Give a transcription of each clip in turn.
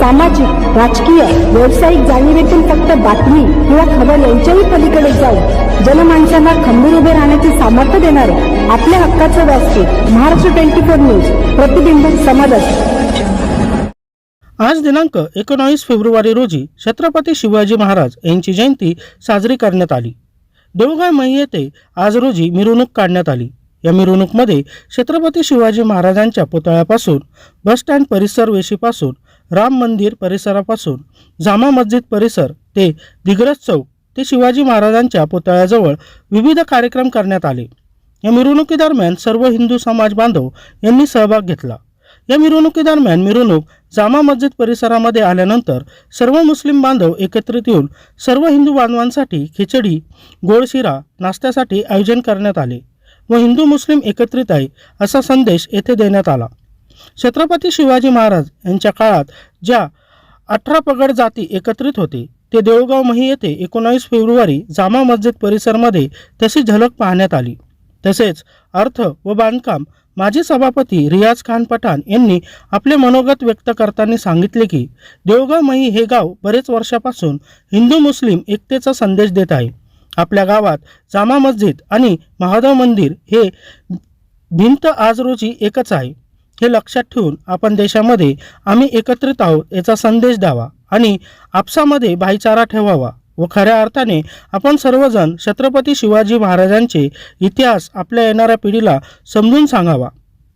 सामाजिक राजकीय व्यावसायिक जाणीवेतून फक्त बातमी किंवा खबर यांच्याही पलीकडे जाऊन जनमानसांना खंबीर उभे राहण्याचे सामर्थ्य देणारे आपल्या हक्काचं व्यासपीठ महाराष्ट्र ट्वेंटी फोर न्यूज प्रतिबिंब समाजात आज दिनांक एकोणावीस फेब्रुवारी रोजी छत्रपती शिवाजी महाराज यांची जयंती साजरी करण्यात आली. देवगाव मही येथे आज रोजी मिरवणूक काढण्यात आली. या मिरवणूकमध्ये छत्रपती शिवाजी महाराजांच्या पुतळ्यापासून बसस्टँड परिसर वेशीपासून राम मंदिर परिसरापासून जामा मस्जिद परिसर ते दिग्रज चौक ते शिवाजी महाराजांच्या पुतळ्याजवळ विविध कार्यक्रम करण्यात आले. या मिरवणुकीदरम्यान सर्व हिंदू समाज बांधव यांनी सहभाग घेतला. या मिरवणुकीदरम्यान मिरवणूक जामा मस्जिद परिसरामध्ये आल्यानंतर सर्व मुस्लिम बांधव एकत्रित येऊन सर्व हिंदू बांधवांसाठी खिचडी गोडशिरा नाश्त्यासाठी आयोजन करण्यात आले व हिंदू मुस्लिम एकत्रित आहे असा संदेश येथे देण्यात आला. छत्रपती शिवाजी महाराज यांच्या काळात ज्या अठरा पगड जाती एकत्रित होते ते देऊळगाव मही येथे एकोणावीस फेब्रुवारी जामा मस्जिद परिसरमध्ये तशी झलक पाहण्यात आली. तसेच अर्थ व बांधकाम माजी सभापती रियाज खान पठाण यांनी आपले मनोगत व्यक्त करताना सांगितले की देवगाव मही हे गाव बरेच वर्षापासून हिंदू मुस्लिम एकतेचा संदेश देत आहे. आपल्या गावात जामा मस्जिद आणि महादेव मंदिर हे भिंत आज रोजी एकच आहे. हे लक्षात ठेवून आपण देशामध्ये आम्ही एकत्रित आहोत याचा संदेश द्यावा आणि आपसामध्ये भाईचारा ठेवावा व खऱ्या अर्थाने आपण सर्वजण छत्रपती शिवाजी महाराजांचे इतिहास आपल्या येणाऱ्या पिढीला समजून सांगावा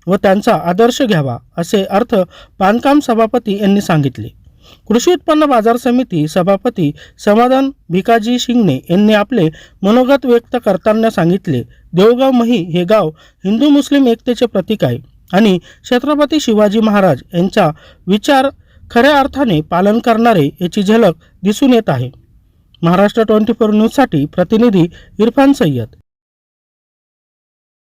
व त्यांचा आदर्श घ्यावा असे अर्थ बांधकाम सभापती यांनी सांगितले. कृषी उत्पन्न बाजार समिती सभापती समाधान भिकाजी शिंगणे यांनी आपले मनोगत व्यक्त करताना सांगितले देवगाव मही हे गाव हिंदू मुस्लिम एकतेचे प्रतीक आहे. आणि छत्रपती शिवाजी महाराज यांचा विचार खऱ्या अर्थाने पालन करणारे याची झलक दिसून येत आहे. महाराष्ट्र ट्वेंटी फोर न्यूजसाठी प्रतिनिधी इरफान सय्यद.